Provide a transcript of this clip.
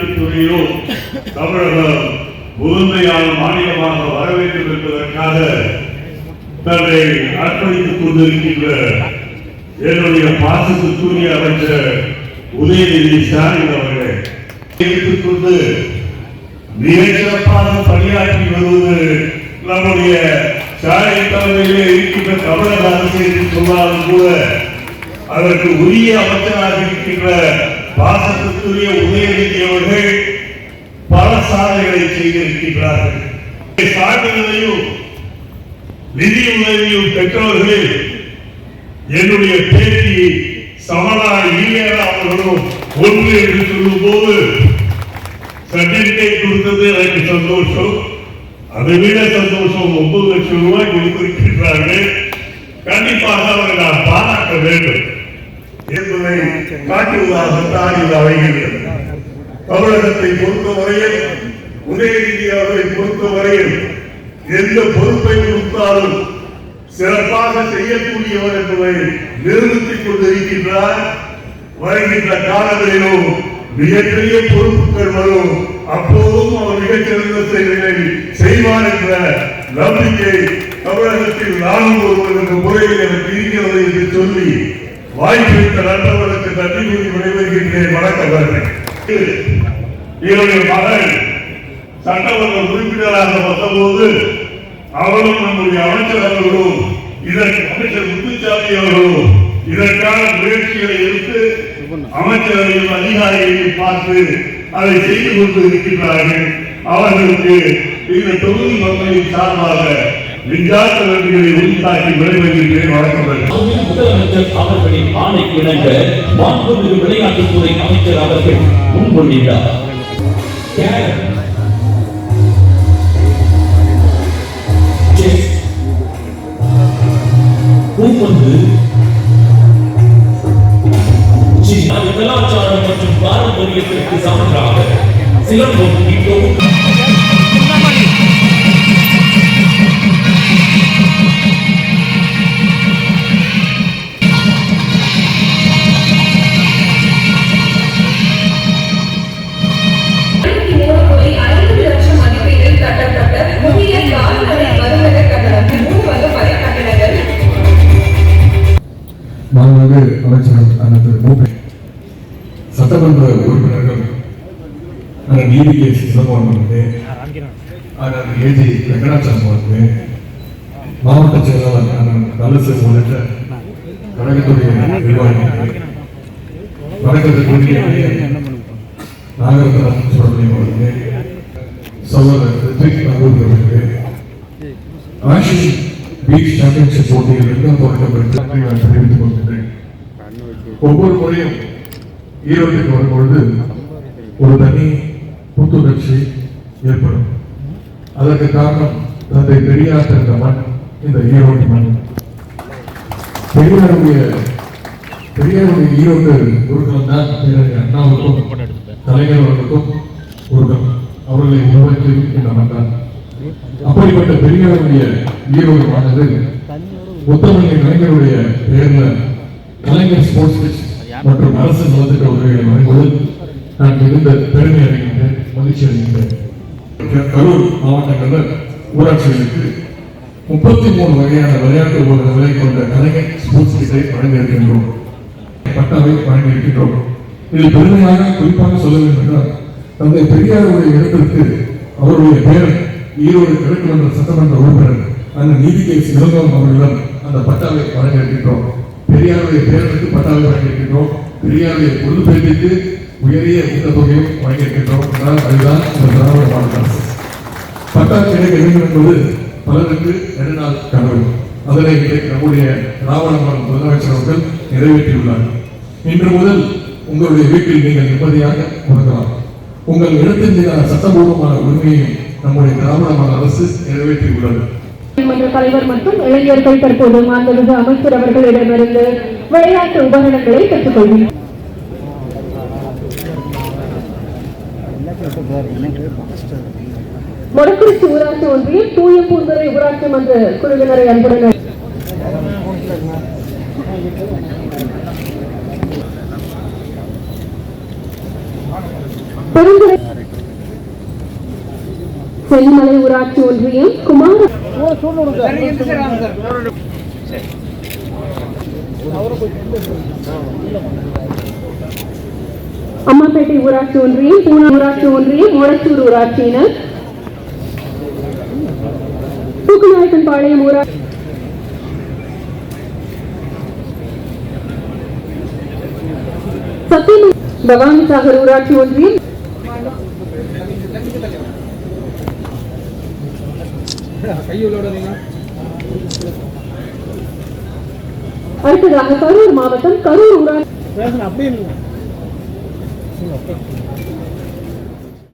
விளையாட்டுத்துறையிலும் தமிழகம் முதன்மையான மாநிலமாக வர வேண்டும் என்பதற்காக தன்னை அர்ப்பணித்துக் கொண்டிருக்கின்ற என்னுடைய பாசத்துக்குரிய அமைச்சர் உதயநிதி ஸ்டாலின் அவர்களை எடுத்துக்கொண்டு மிகச்சிறப்பாக பணியாற்றி வருவது நம்முடைய ஸ்டாலின் தலைமையிலே இருக்கின்ற தமிழக அரசு என்று சொன்னாலும் கூட அதற்கு உரிய அமைச்சராக இருக்கின்ற பாசத்துக்குரிய உதயநிதி அவர்கள் பல சாதனைகளை செய்திருக்கின்றார்கள் சாதனைகளையும் நிதி உதவியும் பெற்றவர்கள் என்னுடைய பேட்டி சமலா ஈவேரா அவர்களும் ஒன்று என்று சொல்லும் போது சர்டிபிகேட் கொடுத்தது எனக்கு சந்தோஷம். அதை விட சந்தோஷம் ஒன்பது லட்சம் ரூபாய் கொடுத்திருக்கின்றார்கள். கண்டிப்பாக அவரை நான் பாராட்ட வேண்டும். என்பதை காட்டுவதாகத்தான் இது அவைகள் தமிழகத்தை பொறுத்தவரையில் உதயநிதி பொறுத்தவரையில் எந்த பொறுப்பை கொடுத்தாலும் சிறப்பாக செய்யக்கூடியவர் என்பதை நிரூபித்துக் கொண்டிருக்கின்றார். வருகின்ற காலங்களிலும் மிகப்பெரிய பொறுப்புகள் வரும். அப்போதும் அவர் மிகச்சிறந்த செயல்களை செய்வார் என்ற நம்பிக்கை தமிழகத்தில் நானும் ஒருவர் என்ற முறையில் எனக்கு இருக்கிறது என்று சொல்லி வாய்ப்பித்த நண்பர்களுக்கு நன்றி கூறி விடைபெறுகின்றேன். வணக்கம் என்னுடைய மகன் சட்டமன்ற உறுப்பினராக வந்தபோது அவரும் நம்முடைய அமைச்சர் அவர்களும் இதற்கு அமைச்சர் முத்துச்சாமி அவர்களும் இதற்கான முயற்சிகளை எடுத்து அமைச்சரையும் அதிகாரிகளையும் பார்த்து அதை செய்து கொண்டு இருக்கின்றார்கள் அவர்களுக்கு இந்த தொகுதி மக்களின் சார்பாக விஞ்ஞான நன்றிகளை உரித்தாக்கி விடைபெறுகின்றேன் வணக்கம் முதலமைச்சர் அவர்களின் ஆணைக்கு இணங்க மாண்புமிகு விளையாட்டுத்துறை அமைச்சர் அவர்கள் முன்மொழிந்தார் பூப்பந்து கலாச்சாரம் மற்றும் பாரம்பரியத்திற்கு சான்றாக சிலம்பம் மாண்புமிகு அமைச்சர் அண்ணன் மூப்பை சட்டமன்ற உறுப்பினர்கள் அண்ணன் நீதி கே சிதம்பரம் அவர்களே அண்ணன் ஏஜி வெங்கடாச்சலம் அவர்களே மாவட்ட செயலாளர் அண்ணன் நல்லசு உள்ளிட்ட கழகத்துடைய நிர்வாகிகளே வணக்கத்திற்குரிய நாகரத்னம் சுப்பிரமணியம் அவர்களே சகோதரர் ரித்விக் நம்பூர் அவர்களே ஆஷிஷ் பீச் சாம்பியன்ஷிப் போட்டியில் இருந்து தொடக்கம் பெற்று தெரிவித்துக் கொள்கின்றேன் ஒவ்வொரு முறையும் ஈரோட்டுக்கு வரும்பொழுது ஒரு தனி புத்துணர்ச்சி ஏற்படும். அதற்கு காரணம் தந்தை பெரியார் தந்த மண் இந்த ஈரோடு மண். பெரியாருடைய பெரியாருடைய ஈரோட்டு குருகுலம் தான் அண்ணாவுக்கும் கலைஞர் அவர்களுக்கும் குருகுலம் அவர்களை உருவாக்கி இந்த மண் அப்படிப்பட்ட பெரியாருடைய ஈரோடு ஆனது முத்தமிழ் கலைஞருடைய பெயர்ல கலைஞர் ஸ்போர்ட்ஸ் மற்றும் அரசு நலத்திட்ட உதவிகளை வழங்குவதில் நான் மிகுந்த பெருமை அடைகின்றேன் மகிழ்ச்சி அடைகின்றேன். கரூர் மாவட்டங்களில் ஊராட்சிகளுக்கு முப்பத்தி மூணு வகையான விளையாட்டு உபகரணங்களை கொண்ட கலைஞர் ஸ்போர்ட்ஸ் கிட்டை வழங்கியிருக்கின்றோம். பட்டாவை வழங்கியிருக்கின்றோம். இதில் பெருமையாக குறிப்பாக சொல்ல வேண்டும் என்றால் தந்தை பெரியாருடைய இடத்திற்கு அவருடைய பேரன் ஈரோடு கிழக்கு மன்ற சட்டமன்ற உறுப்பினர் அந்த நீதிக்கை சிவகம் அவர்களிடம் அந்த பட்டாவை வழங்கியிருக்கின்றோம். பெரியாருடைய பேரனுக்கு பட்டாவை வழங்கியிருக்கின்றோம். பெரியாருடைய பொது பேருக்கு உயரிய ஊக்கத்தொகையும் வழங்கியிருக்கின்றோம். அதுதான் இந்த திராவிட மாநில அரசு. பட்டா கிடைக்க வேண்டும் என்பது பலருக்கு நெடுநாள் கனவு. அதனை நம்முடைய நம்முடைய மாநில முதலமைச்சர் அவர்கள் நிறைவேற்றியுள்ளார். இன்று முதல் உங்களுடைய வீட்டில் நீங்கள் நிம்மதியாக கொடுக்கலாம் உங்கள் இடத்தின் மீதான சட்டபூர்வமான உரிமையையும் நம்முடைய திராவிட மாநில அரசு நிறைவேற்றியுள்ளது. மன்ற தலைவர் மற்றும் இளைஞர்கள் தற்போது மாண்புமிகு அமைச்சர் அவர்களிடமிருந்து விளையாட்டு உபகரணங்களை பெற்றுக்கொள்கிறார் மொடக்குறிச்சி ஊராட்சி ஒன்றியம் தூய பூந்துறை ஊராட்சி மன்ற குழுவினரை அன்புடன் பெருந்துறை செல்லிமலை ஊராட்சி ஒன்றியம் குமார அம்மாப்பேட்டை ஊராட்சி ஒன்றியம் பூனா ஊராட்சி ஒன்றியம் மோளச்சூர் ஊராட்சியினர் தூக்குநாயக்கன் பாளையம் ஊராட்சி சத்தியம் பவானி சாகர் ஊராட்சி ஒன்றியம் அடுத்ததாக கரூர் மாவட்டம் கரூர் ஊராட்சி